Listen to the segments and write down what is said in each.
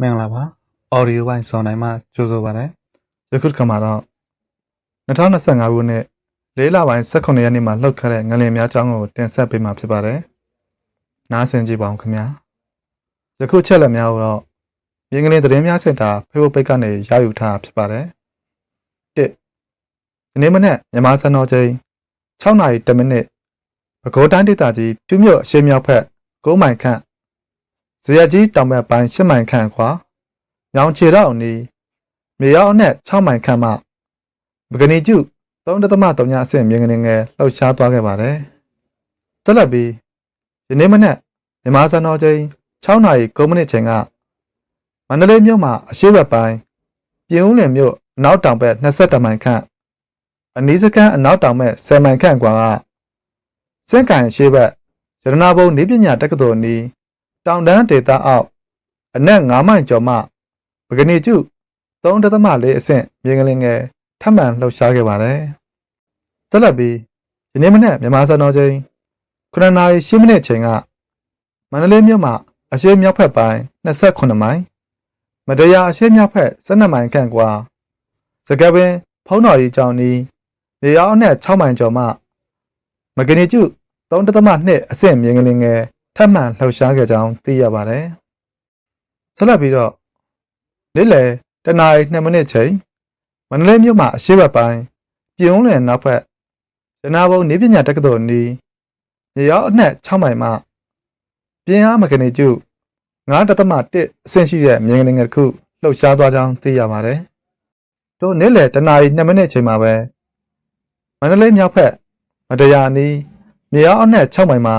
မင်္ဂလာပါ audio ပိုင်းစောင်းနိုင်မှာကြိုးဆိုပါရစေယခုတစ်ခါမှာတော့2025ခုနှစ်၄လပိုင်း18ရက်နေ့မှာလှုပ်ခတ်တဲ့ငလင်များအကြောင်းကိုတင်ဆက်ပေးမှာဖြစ်ပါတယ်နားဆင်ကြည့်ပါဦးခင်ဗျာယခုချက်လက်များကိုတော့မြင်းကလေးသတင်းများစင်တာ Facebook page ကနေရယူထားဖြစ်ပါတယ်1ဒီနေ့မနေ့မြန်မာစံတော်ချိန်6နာရီ10မိနစ်ပဲခူးတိုင်းဒေသကြီးပြုမြို့အရှေ့မြောက်ဘက်9မိုင်ခန့် ဇေယျကြီးတောင်ဘက်ပိုင်း10မိုင်ခန့်ခွာညောင်ချေတော့နီးမြေရောက်အနက်6မိုင်ခန့်မှပကနီကျု3.3ညအဆင့်မြင်းကနေငယ်လှုပ်ရှားသွားခဲ့ပါတယ်။ဆက်လက်ပြီးဒီနေ့မနက်မြန်မာစံတော်ချိန်6နာရီ9မိနစ်ချိန်ကမန္တလေးမြို့မှာအရှိတ်ဘက်ပိုင်းပြင်ဦးလင်မြို့အနောက်တောင်ဘက်22မိုင်ခန့်အနီးစခန်းအနောက်တောင်ဘက်10မိုင်ခန့်ကွာကစင့်ကန်အရှိတ်ဘက်ရတနာဘုံနေပညာတက္ကသိုလ်နီး တောင်တန်းဒေသအောက်အနက်9မိုင်ကျော်မှပကနီကျု3.4အဆင့်မြေငလင်ငယ်ထပ်မံလှုပ်ရှားခဲ့ပါတယ်။ဆက်လက်ပြီးဒီနေ့မနေ့မြန်မာစံတော်ချိန်9နာရီ10မိနစ်ချိန်ကမန္တလေးမြို့မှာအရှေ့မြောက်ဘက်ပိုင်း28မိုင်မတရားအရှေ့မြောက်ဘက်12မိုင်ခန့်ကွာစကပင်ဖုံးတော်ကြီးကျောင်းနီးနေရောက်အနက်6မိုင်ကျော်မှမကနီကျု3.2အဆင့်မြေငလင်ငယ် ထပ်မံလှုပ်ရှားခဲ့ကြောင်းသိရပါတယ်။ဆက်လက်ပြီးတော့နေ့လယ်တနာရီ2မိနစ်ချိန်မန္တလေးမြို့မှာအရှိတ်ပိုင်းပြင်ဦးလွင်နောက်ဘက်ရနာဘုံနေပညာတက္ကသိုလ်နီးနေရောက်အနက်6မိုင်မှပြင်အားမကနေကျု9.1အဆင့်ရှိတဲ့မြေငလင်ငယ်တစ်ခုလှုပ်ရှားသွားကြောင်းသိရပါတယ်။တို့နေ့လယ်တနာရီ2မိနစ်ချိန်မှာပဲမန္တလေးမြောက်ဘက်မတရားနီးမြေရောက်အနက်6မိုင်မှာ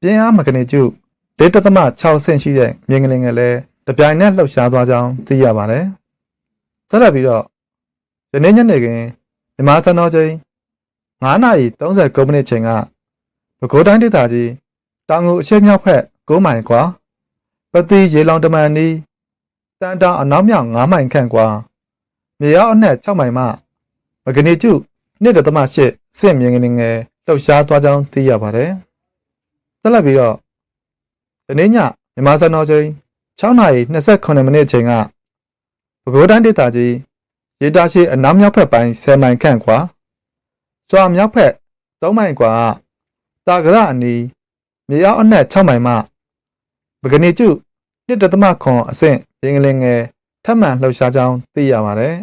ပြင်းအားမကနေကျု4.6ဆင့်ရှိတဲ့မြေငလင်ငယ်လည်းတပြိုင်နက်လှုပ်ရှားသွားကြောင်းသိရပါတယ်။ဆက်လက်ပြီးတော့ယနေ့ညနေခင်းမြန်မာစံတော်ချိန်9:39မိနစ်ချိန်ကပဲခူးတိုင်းဒေသကြီးတောင်ငူအရှေ့မြောက်ဘက်9မိုင်ကွာပတိရေလောင်တမန်နီးတန်တောင်အနောက်မြောက်9မိုင်ခန့်ကွာမြေရောက်အနက်6မိုင်မှမကနေကျု1.8ဆင့်မြေငလင်ငယ်လှုပ်ရှားသွားကြောင်းသိရပါတယ်။ ဆက်လက်ပြီးတော့ဒီနေ့ညမြန်မာစံတော်ချိန်6နာရီ28မိနစ်ချိန်ကပဲခူးတိုင်းဒေသကြီးရေတာရှိအနောက်မြောက်ဘက်ပိုင်း10မိုင်ခန့်ကွာစွာမြောက်ဘက်3မိုင်ကွာတာကရအနီးမြေအောက်အနက်6မိုင်မှပကနီကျု1.9အဆင့်ရင်းကလေးငယ်ထပ်မံလှုပ်ရှားကြောင်းသိရပါတယ်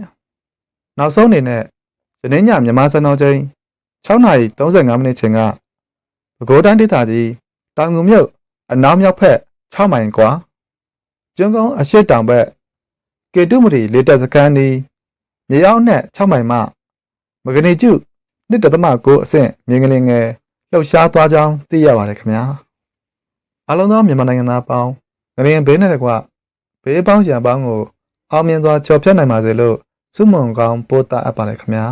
။နောက်ဆုံးအနေနဲ့ယနေ့ညမြန်မာစံတော်ချိန်6နာရီ35မိနစ်ချိန်ကပဲခူးတိုင်းဒေသကြီး တောင်ငူမြို့အနောက်မြောက်ဘက်6မိုင်ကွာကျွန်းကုန်းအရှိတောင်ဘက်ကေတုမရီလေတက်စခန်းနီးမြေအောက်နဲ့6မိုင်မှမဂနီကျု1.9အဆင့်မြေငလင်ငယ်လှုပ်ရှားသွားကြောင်းသိရပါတယ်ခင်ဗျာအားလုံးသောမြန်မာနိုင်ငံသားပေါင်းငရင်ဘေးနဲ့တကွဘေးပေါင်းရန်ပေါင်းကိုအောင်မြင်စွာကျော်ဖြတ်နိုင်ပါစေလို့ဆုမွန်ကောင်းပို့တာအပ်ပါတယ်ခင်ဗျာ